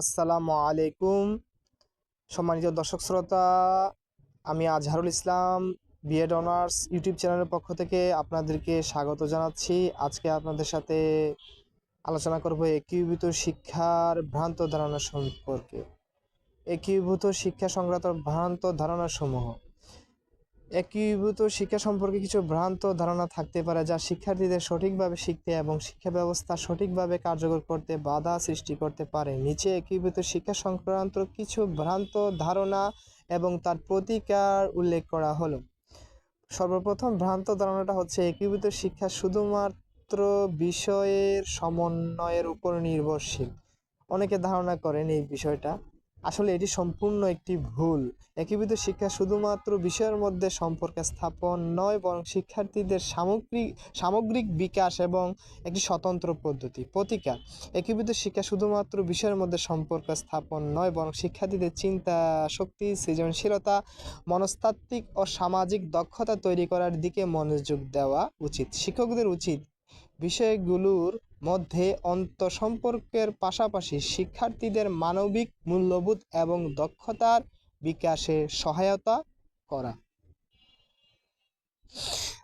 আসসালামু আলাইকুম। সম্মানিত দর্শক শ্রোতা, আমি Azharul Islam, BEd honours YouTube চ্যানেলের পক্ষ থেকে আপনাদেরকে স্বাগত জানাচ্ছি। আজকে আপনাদের সাথে আলোচনা করব একীভূত শিক্ষার ভ্রান্ত ধারণা সম্পর্কে। একীভূত শিক্ষা সংক্রান্ত ভ্রান্ত ধারণা সমূহ একীভূত শিক্ষা সম্পর্কে কিছু ভ্রান্ত ধারণা থাকতে পারে যা শিক্ষার্থীদের সঠিকভাবে শিখতে এবং শিক্ষা ব্যবস্থা সঠিকভাবে কার্যকর করতে বাধা সৃষ্টি করতে পারে। নিচে একীভূত শিক্ষা সংক্রান্ত কিছু ভ্রান্ত ধারণা এবং তার প্রতিকার উল্লেখ করা হলো। সর্বপ্রথম ভ্রান্ত ধারণাটা হচ্ছে একীভূত শিক্ষা শুধুমাত্র বিষয়ের সমন্বয়ের উপর নির্ভরশীল। অনেকে ধারণা করেন এই বিষয়টা। আসলে এটি সম্পূর্ণ একটি ভুল। একীভূত শিক্ষা শুধুমাত্র বিষয়ের মধ্যে সম্পর্ক স্থাপন নয়, বরং শিক্ষার্থীদের সামগ্রিক সামগ্রিক বিকাশ এবং একটি স্বতন্ত্র পদ্ধতি, প্রতিকার। একীভূত শিক্ষা শুধুমাত্র বিষয়ের মধ্যে সম্পর্ক স্থাপন নয়, বরং শিক্ষার্থীদের চিন্তা, শক্তি, সৃজনশীলতা, মনস্তাত্ত্বিক ও সামাজিক দক্ষতা তৈরি করার দিকে মনোযোগ দেওয়া উচিত। শিক্ষকদের উচিত বিষয়গুলোর মধ্যে অন্তঃসম্পর্কের পাশাপাশি শিক্ষার্থীদের মানবিক মূল্যবোধ এবং দক্ষতার বিকাশে সহায়তা করা।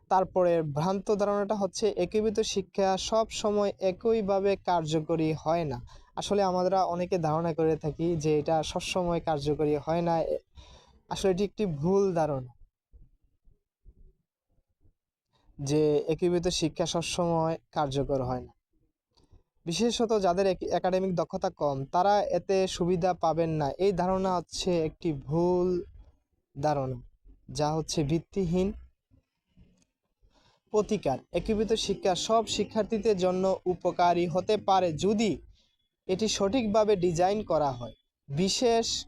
তারপরে ভ্রান্ত ধারণাটা হচ্ছে, একীভূত শিক্ষা সব সময় একইভাবে কার্যকরী হয় না। আসলে আমরা অনেকে ধারণা করে থাকি যে এটা সবসময় কার্যকরী হয় না। আসলে এটি একটি ভুল ধারণা। যে একীভূত শিক্ষা সবসময় কার্যকর হয় না। বিশেষত যাদের এক- একাডেমিক দক্ষতা কম, তারা এতে সুবিধা পাবেন না। এই ধারণা হচ্ছে একটি ভুল ধারণা, যা হচ্ছে ভিত্তিহীন প্রতিকার। একীভূত শিক্ষা সব শিক্ষার্থীদের জন্য উপকারী হতে পারে যদি এটি সঠিকভাবে ডিজাইন করা হয়। বিশেষ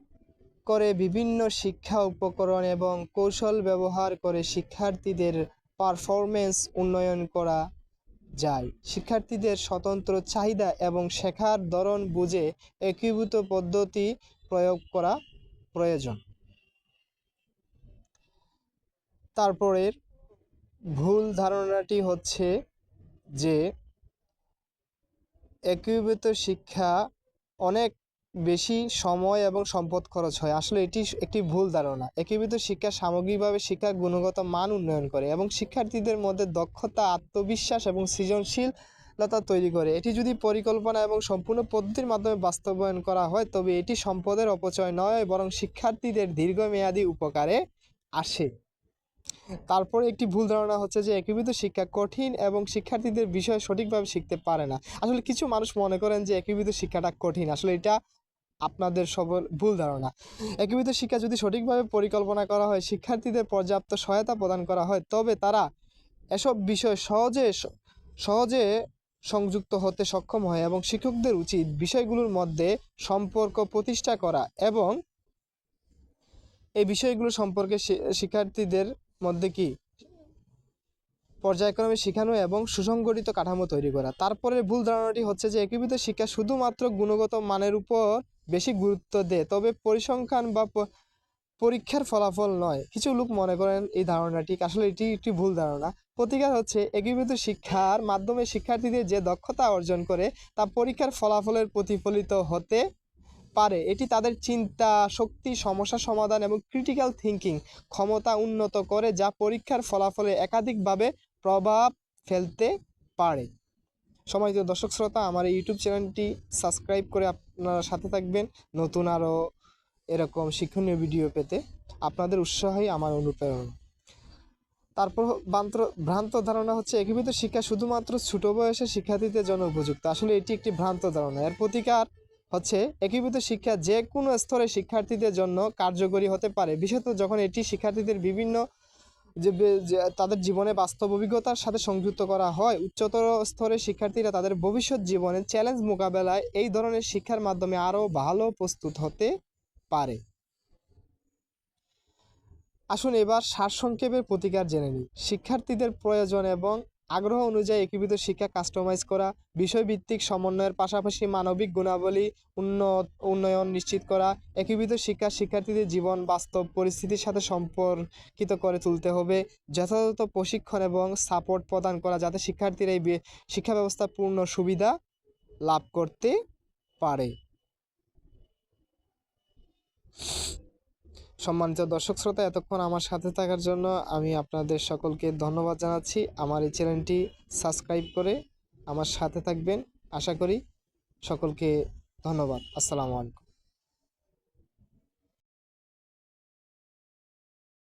করে বিভিন্ন শিক্ষা উপকরণ এবং কৌশল ব্যবহার করে শিক্ষার্থীদের পারফরমেন্স উন্নয়ন করা যায়। শিক্ষার্থীদের স্বতন্ত্র চাহিদা এবং শেখার ধরন বুঝে একীভূত পদ্ধতি প্রয়োগ করা প্রয়োজন। তারপরের ভুল ধারণাটি হচ্ছে যে একীভূত শিক্ষা অনেক বেশি সময় এবং সম্পদ খরচ হয়। আসলে এটি একটি ভুল ধারণা। একীভূত শিক্ষা সামগ্রিকভাবে শিক্ষার গুণগত মান উন্নয়ন করে এবং শিক্ষার্থীদের মধ্যে দক্ষতা, আত্মবিশ্বাস এবং সৃজনশীলতা তৈরি করে। এটি যদি পরিকল্পনা এবং সম্পূর্ণ পদ্ধতির মাধ্যমে বাস্তবায়ন করা হয়, তবে এটি সম্পদের অপচয় নয়, বরং শিক্ষার্থীদের দীর্ঘমেয়াদী উপকারে আসে। তারপরে একটি ভুল ধারণা হচ্ছে যে একীভূত শিক্ষা কঠিন এবং শিক্ষার্থীদের বিষয় সঠিকভাবে শিখতে পারে না। আসলে কিছু মানুষ মনে করেন যে একীভূত শিক্ষাটা কঠিন। আসলে এটা আপনাদের সবল ভুল ধারণা। একীভূত শিক্ষা যদি সঠিকভাবে পরিকল্পনা করা হয়, শিক্ষার্থীদের পর্যাপ্ত সহায়তা প্রদান করা হয়, তবে তারা এসব বিষয় সহজে সহজে সংযুক্ত হতে সক্ষম হয় এবং শিক্ষকদের উচিত বিষয়গুলোর মধ্যে সম্পর্ক প্রতিষ্ঠা করা এবং এই বিষয়গুলো সম্পর্কে শিক্ষার্থীদের মধ্যে কি পর্যায়ক্রমে শেখানো এবং সুসংগঠিত কাঠামো তৈরি করা। তারপরে ভুল ধারণাটি হচ্ছে যে, একীভূত শিক্ষা শুধুমাত্র গুণগত মানের উপর বেশি গুরুত্ব দেয়। তবে পরিসংখ্যান বা পরীক্ষার ফলাফল নয়। কিছু লোক মনে করেন এই ধারণাটি আসলে এটি একটি ভুল ধারণা। প্রতিকার হচ্ছে একীভূত শিক্ষার মাধ্যমে শিক্ষার্থীদের যে দক্ষতা অর্জন করে, তা পরীক্ষার ফলাফলের প্রতিফলিত হতে পারে। এটি তাদের চিন্তা, শক্তি, সমস্যা সমাধান এবং ক্রিটিক্যাল থিঙ্কিং ক্ষমতা উন্নত করে, যা পরীক্ষার ফলাফলে একাধিকভাবে প্রভাব ফেলতে পারে। সম্মানিত দর্শক শ্রোতা, আমার ইউটিউব চ্যানেলটি সাবস্ক্রাইব করে আপনারা সাথে থাকবেন। নতুন আরও এরকম শিক্ষণীয় ভিডিও পেতে আপনাদের উৎসাহই আমার অনুপ্রেরণা। তারপর ভ্রান্ত ধারণা হচ্ছে, একীভূত শিক্ষা শুধুমাত্র ছোট বয়সে শিক্ষার্থীদের জন্য উপযুক্ত। আসলে এটি একটি ভ্রান্ত ধারণা। এর প্রতিকার হচ্ছে, একীভূত শিক্ষা যে কোনো স্তরে শিক্ষার্থীদের জন্য কার্যকরী হতে পারে। বিশেষত যখন এটি শিক্ষার্থীদের বিভিন্ন যে তাদের জীবনে বাস্তব অভিজ্ঞতার সাথে সংযুক্ত করা হয়। উচ্চতর স্তরের শিক্ষার্থীরা তাদের ভবিষ্যৎ জীবনে চ্যালেঞ্জ মোকাবেলায় এই ধরনের শিক্ষার মাধ্যমে আরও ভালো প্রস্তুত হতে পারে। আসুন এবার সারসংক্ষেপের প্রতিকার জেনে নিই। শিক্ষার্থীদের প্রয়োজন এবং আগ্রহ অনুযায়ী একীভূত শিক্ষা কাস্টমাইজ করা, বিষয়ভিত্তিক সমন্বয়ের পাশাপাশি মানবিক গুণাবলী উন্নত, উন্নয়ন নিশ্চিত করা, একীভূত শিক্ষা শিক্ষার্থীদের জীবন বাস্তব পরিস্থিতির সাথে সম্পর্কিত করে তুলতে হবে, যথাযথ প্রশিক্ষণ এবং সাপোর্ট প্রদান করা যাতে শিক্ষার্থীরা এই শিক্ষা ব্যবস্থা পূর্ণ সুবিধা লাভ করতে পারে। সম্মানিত দর্শক শ্রোতা, এতক্ষণ আমার সাথে থাকার জন্য আমি আপনাদের সকলকে ধন্যবাদ জানাচ্ছি। আমার এই চ্যানেলটি সাবস্ক্রাইব করে আমার সাথে থাকবেন। আশা করি সকলকে ধন্যবাদ। আসসালামু আলাইকুম।